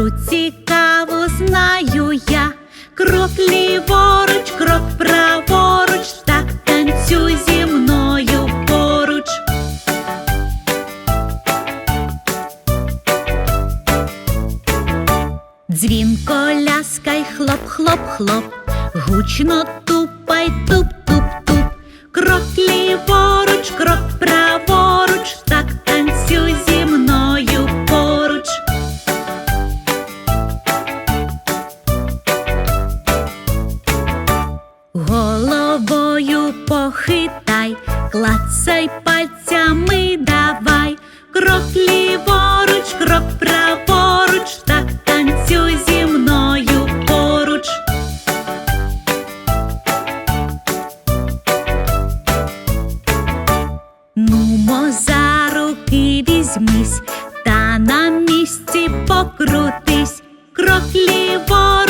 Гру цікаву знаю я. Крок ліворуч, крок праворуч, так танцюй зі мною поруч. Дзвінко ляскай, хлоп, хлоп, хлоп, гучно тупай, туп, туп, туп. Крок ліворуч, крок праворуч, візьмись, та на місці покрутись. Крок ліворуч,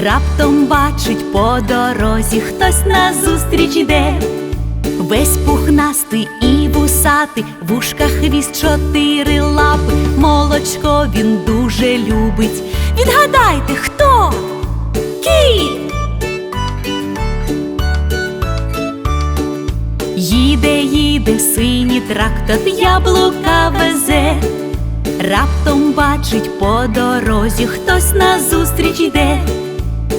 Раптом бачить по дорозі, хтось назустріч іде. Весь пухнастий і вусатий, в ушках хвіст чотири лапи, молочко він дуже любить. Відгадайте, хто? Кіт! Їде, їде синій трактор, яблука везе. Раптом бачить по дорозі, хтось назустріч йде.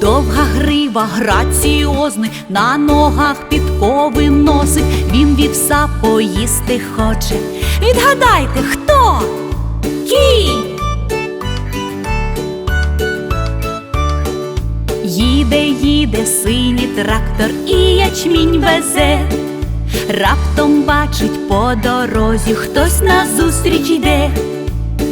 Довга грива, граціозний, на ногах підкови носить, він вівса поїсти хоче. Відгадайте, хто? Кінь! Їде, їде синій трактор і ячмінь везе. Раптом бачить по дорозі, хтось назустріч йде.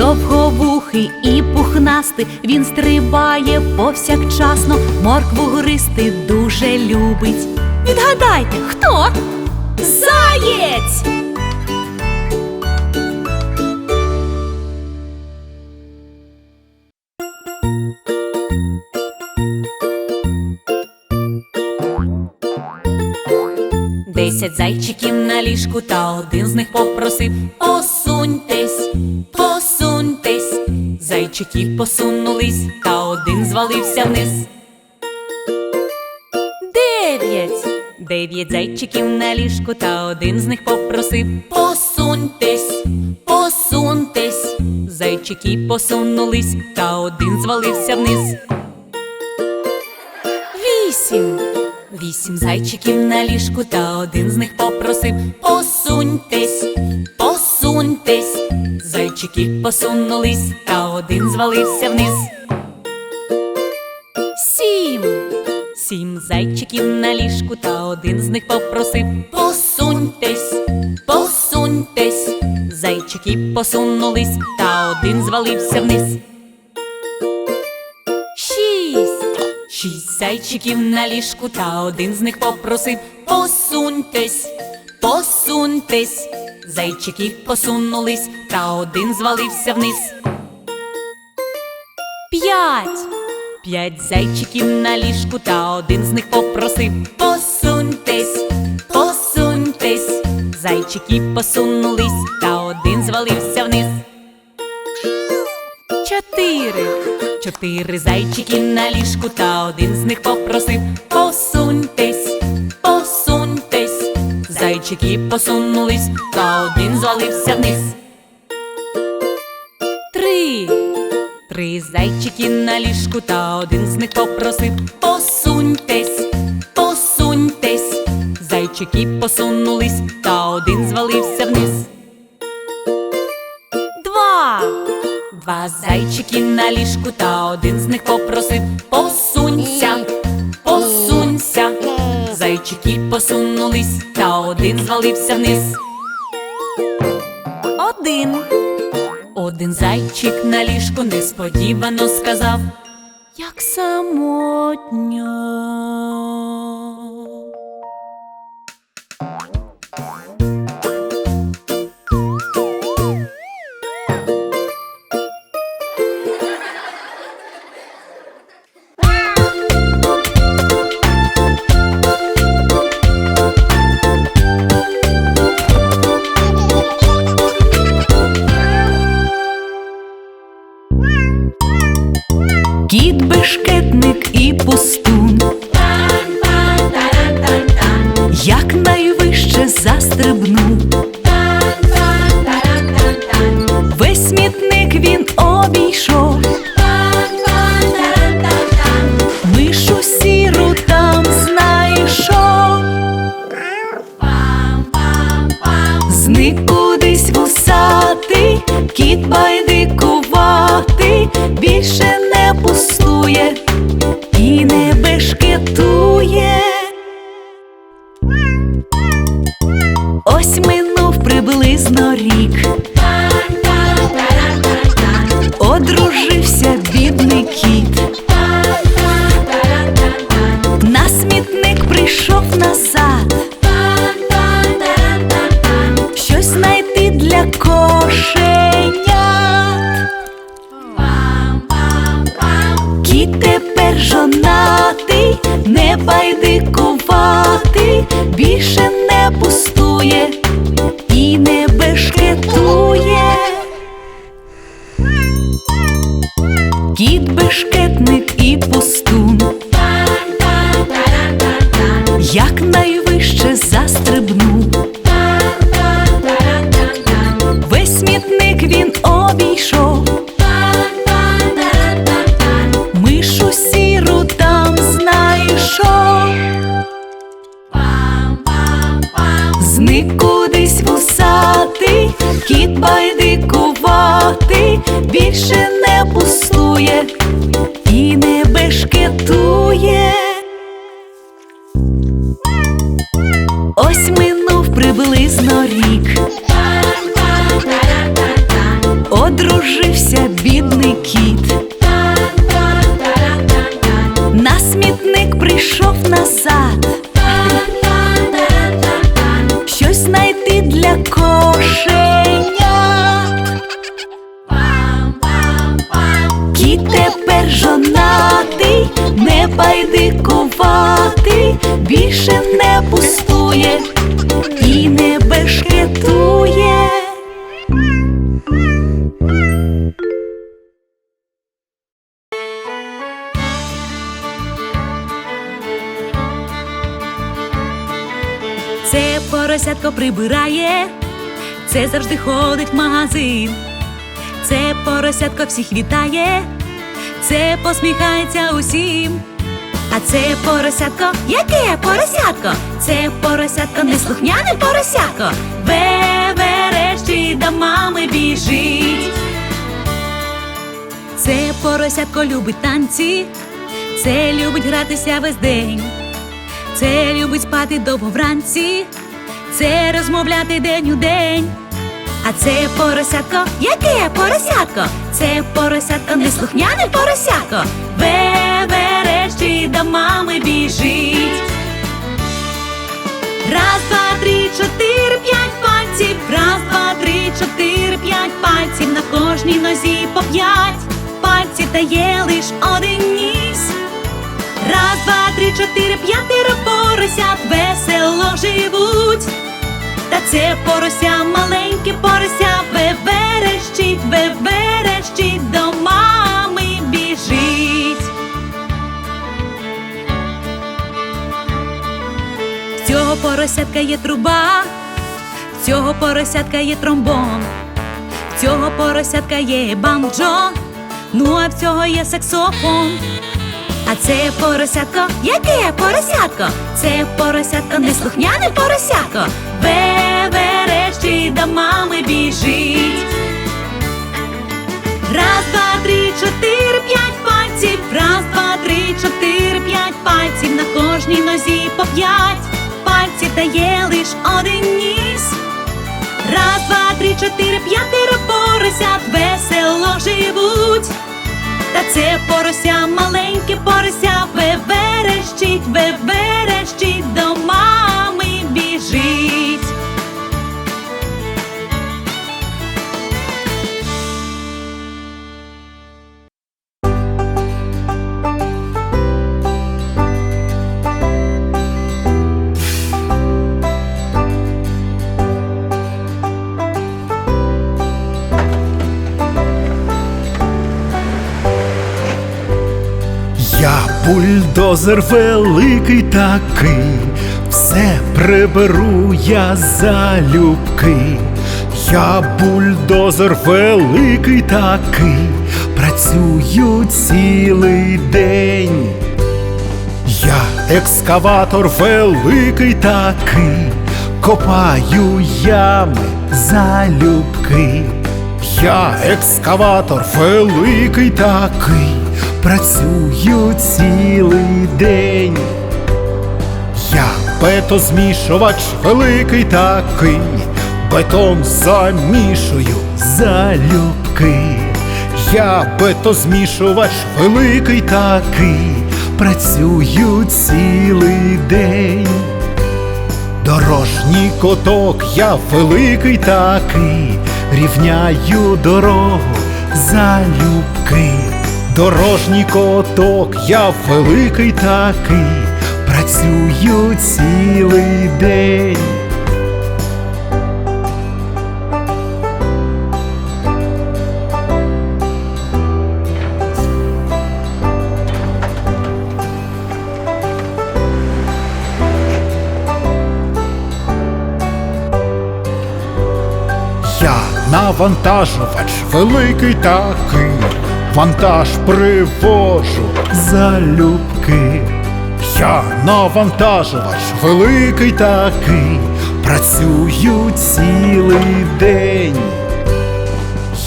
Довговухий і пухнастий, він стрибає повсякчасно, моркву гристи дуже любить. Відгадайте, хто? Заєць! Десять зайчиків на ліжку, та один з них попросив посуньтесь. Зайчики посунулись, та один звалився вниз. Дев'ять. Дев'ять зайчиків на ліжку, та один з них попросив Посуньтесь, посуньтесь. Зайчики посунулись, та один звалився вниз. Вісім. Вісім зайчиків на ліжку, та один з них попросив Посуньтесь, Хвостики посунулись, та один звалився вниз. Сім, сім зайчиків на ліжку, та один з них попросив Посуньтесь, посуньтесь, зайчики посунулись, та один звалився вниз. Шість, шість зайчиків на ліжку, та один з них попросив Посуньтесь, посуньтесь. Зайчики посунулись, та один звалився вниз. П'ять. П'ять зайчиків на ліжку, та один з них попросив Посуньтесь, посуньтесь. Зайчики посунулись, та один звалився вниз. Чотири. Чотири зайчики на ліжку, та один з них попросив Посуньтесь. Зайчики посунулись, та один звалився вниз. Три. Три зайчики на ліжку, та один з них попросив Посуньтесь, посуньтесь. Зайчики посунулись, та один звалився вниз. Два. Два зайчики на ліжку, та один з них попросив Посунься, посунулись, та один звалився вниз. Один. Один зайчик на ліжку несподівано сказав, як самотньо. Кіт тепер не байдикувати, більше не пустує і не бешкетує. Кіт бешкетник і пустун. Як Зник кудись вусатий, кіт байдикуватий, більше не пустує і не бешкетує. Ось минув приблизно рік. Одружився бідний кіт. На смітник прийшов назад. Жонатий, не байдикуватий, більше не пустує і не бешкетує. Це поросятко прибирає, це завжди ходить в магазин. Це поросятко всіх вітає, це посміхається усім. А це поросятко, яке поросятко? Це поросятко, неслухняне поросятко. Веверещить до мами біжить. Це поросятко любить танці, це любить гратися весь день, це любить спати довго вранці, це розмовляти день у день. А це поросятко, яке поросятко? Це поросятко, неслухняне поросятко. Веверещить до мами біжить. Раз, два, три, чотири, п'ять пальців. Раз, два, три, чотири, п'ять пальців. На кожній нозі по п'ять пальців та є лиш один ніс. Раз, два, три, чотири, п'ятеро поросят весело живуть. Це порося, маленьке порося, веверещить, веверещить, до мами біжить. В цього поросятка є труба, в цього поросятка є тромбон, в цього поросятка є банджо, ну а в цього є саксофон. А це поросятко, яке поросятко? Це поросятко, неслухняне поросятко. Веверещить до мами біжить. Раз, два, три, чотири, п'ять пальців. Раз, два, три, чотири, п'ять пальців. На кожній нозі по п'ять пальців та є лиш один ніс. Раз, два, три, чотири, п'ятеро поросят весело живуть. Та це порося, маленьке порося, веверещить, веверещить, бульдозер великий такий, все приберу я залюбки. Я бульдозер великий такий, працюю цілий день. Я екскаватор великий такий, копаю ями залюбки. Я екскаватор великий такий, працюю цілий день. Я бетозмішувач великий такий, бетон замішую залюбки. Я бетозмішувач великий такий, працюю цілий день. Дорожній коток я великий такий, рівняю дорогу залюбки. Дорожній коток я великий такий, працюю цілий день. Я навантажувач великий такий, вантаж привожу залюбки. Я навантажувач великий такий, працюю цілий день.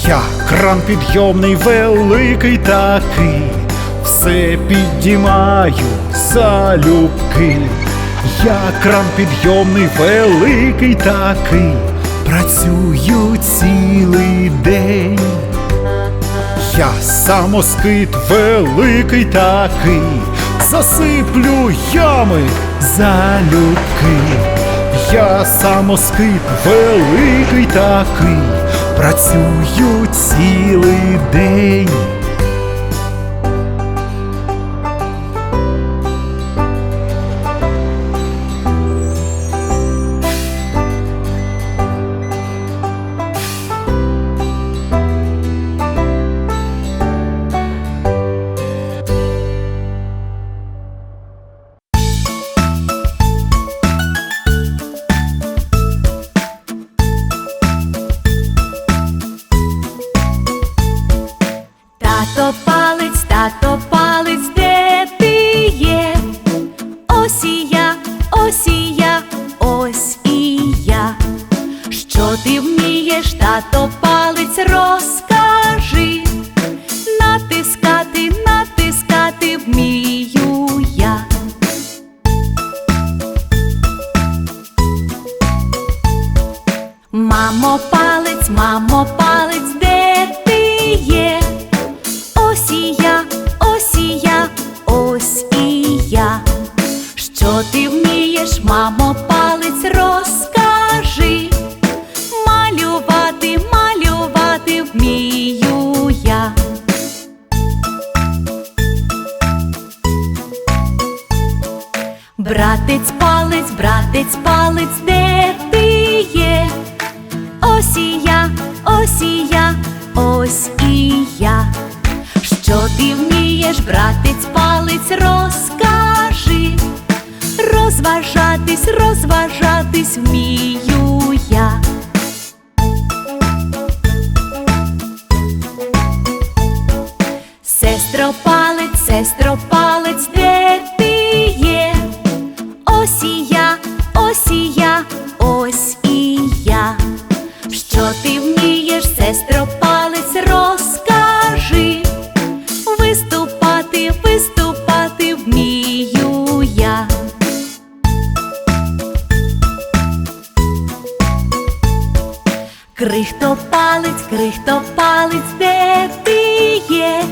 Я кран підйомний великий такий, все піднімаю залюбки. Я кран підйомний великий такий, працюю цілий день. Я самоскид великий такий, засиплю ями залюбки. Я самоскид великий такий, працюю цілий день. Мамо, палець, мамо, палець. будеш, братець, палець, розкажи, розважатись, розважатись вмію я. Крихтопалець, крихтопалець, де ти є?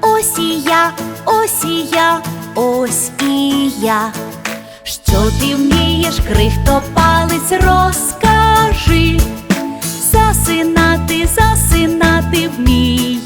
Ось і я, ось і я, ось і я. Що ти вмієш, крихтопалець, розкажи, засинати, засинати вмієш.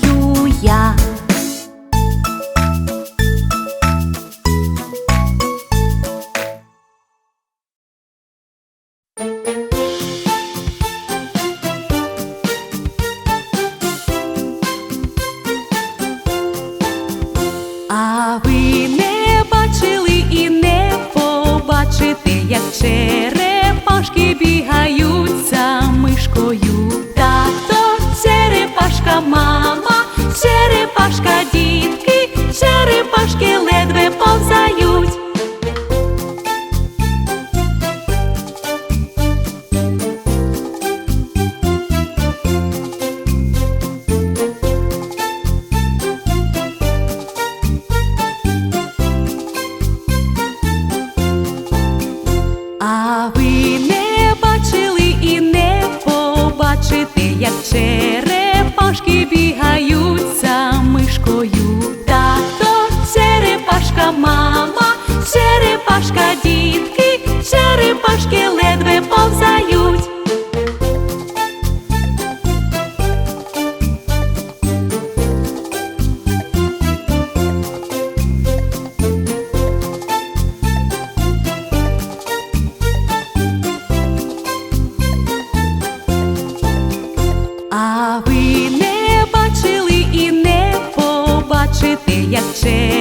change. sé.